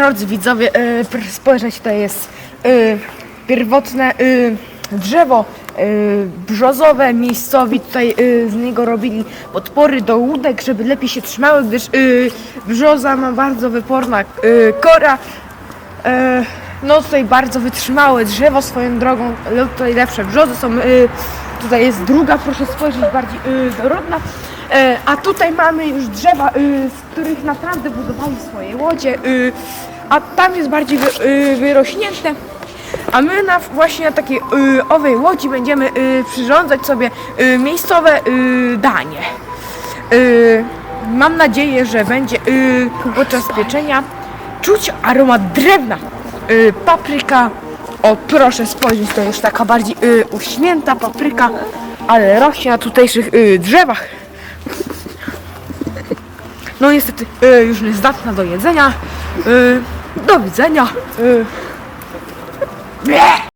drodzy widzowie, y, proszę spojrzeć, to jest y, pierwotne y, drzewo y, brzozowe. Miejscowi tutaj y, z niego robili podpory do łódek, żeby lepiej się trzymały, gdyż y, brzoza ma bardzo wyporna kora. E, no tutaj bardzo wytrzymałe drzewo swoją drogą, no tutaj lepsze brzozy są, tutaj jest druga, proszę spojrzeć, bardziej y, dorodna, e, a tutaj mamy już drzewa, y, z których naprawdę budowali swoje łodzie, y, a tam jest bardziej wy, y, wyrośnięte, a my na, właśnie na takiej owej łodzi będziemy przyrządzać sobie miejscowe danie. Mam nadzieję, że będzie y, podczas pieczenia czuć aromat drewna. Papryka, o proszę spojrzeć, to już taka bardziej y, uśmięta papryka, ale rośnie na tutejszych y, drzewach. No niestety y, już nie zdatna do jedzenia. Y, do widzenia. Y.